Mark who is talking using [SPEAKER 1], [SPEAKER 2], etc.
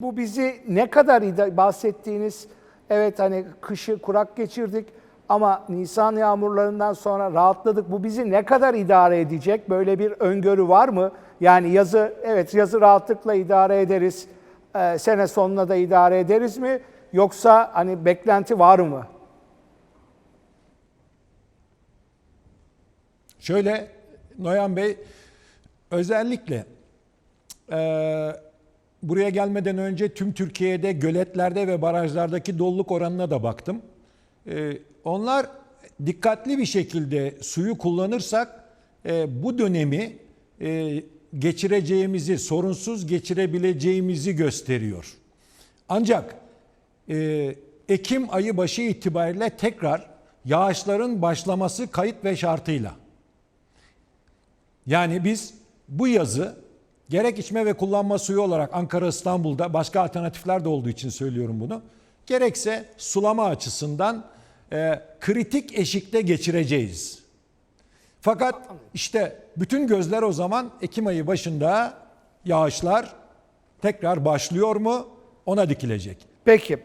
[SPEAKER 1] Bu bizi ne kadar bahsettiğiniz evet hani kışı kurak geçirdik ama Nisan yağmurlarından sonra rahatladık. Bu bizi ne kadar idare edecek? Böyle bir öngörü var mı? Yani yazı evet yazı rahatlıkla idare ederiz. Ee, sene sonuna da idare ederiz mi? Yoksa hani beklenti var mı?
[SPEAKER 2] Şöyle Noyan Bey özellikle e, buraya gelmeden önce tüm Türkiye'de göletlerde ve barajlardaki doluluk oranına da baktım. E, onlar dikkatli bir şekilde suyu kullanırsak e, bu dönemi e, geçireceğimizi, sorunsuz geçirebileceğimizi gösteriyor. Ancak e, Ekim ayı başı itibariyle tekrar yağışların başlaması kayıt ve şartıyla. Yani biz bu yazı gerek içme ve kullanma suyu olarak Ankara İstanbul'da başka alternatifler de olduğu için söylüyorum bunu. Gerekse sulama açısından e, kritik eşikte geçireceğiz. Fakat işte bütün gözler o zaman Ekim ayı başında yağışlar tekrar başlıyor mu ona dikilecek.
[SPEAKER 1] Peki